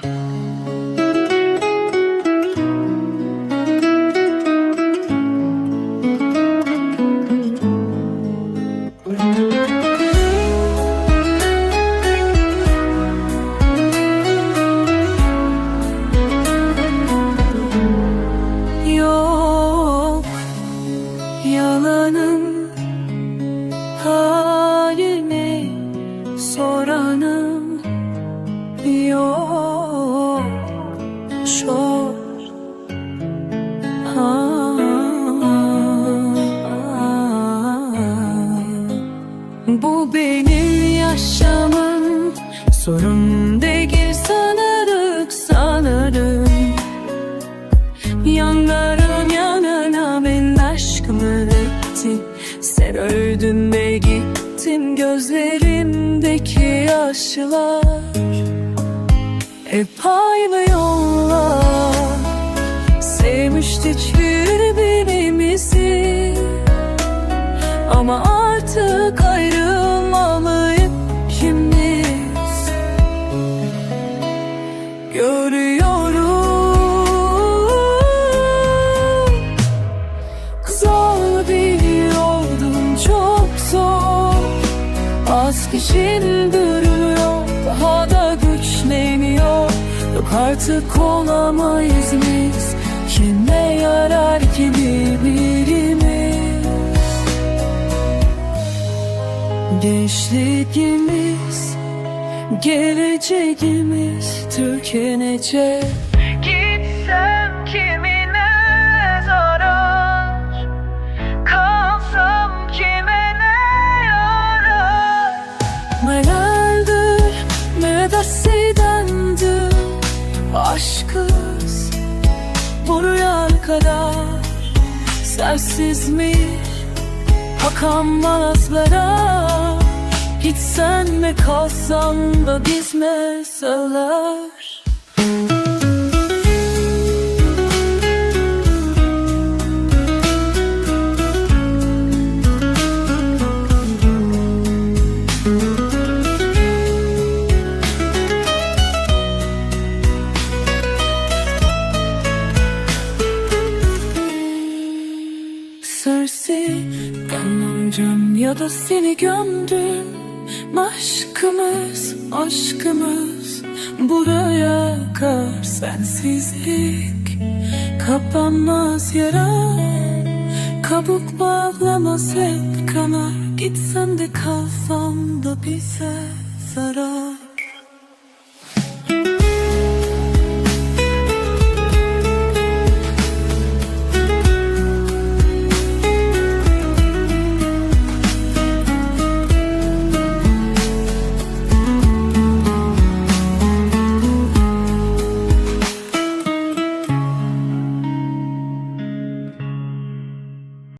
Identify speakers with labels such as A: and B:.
A: thank you çok Bu benim yaşamım. Sorun değil sanırım sanırım. Yanlarım yanına ben aşkımı ettim Sen öldün ve gittin gözlerimdeki yaşlar Hep aynı yollar Sevmiştik birbirimizi. Ama artık ayrılmalıyız ikimiz Görüyorum. Zor bir yoldum çok zor. Az kişinin artık olamayız biz. Kime yarar ki birbirimiz? Gençliğimiz Geleceğimiz tükenecek kadar Sensiz mi? Bakamazlara Gitsen mi kalsan da biz mesela olacağım ya da seni gömdüm. Aşkımız, aşkımız buraya kar Sensizlik. Kapanmaz yara Kabuk bağlamaz hep kanar. Gitsen de kalsam da bize zarar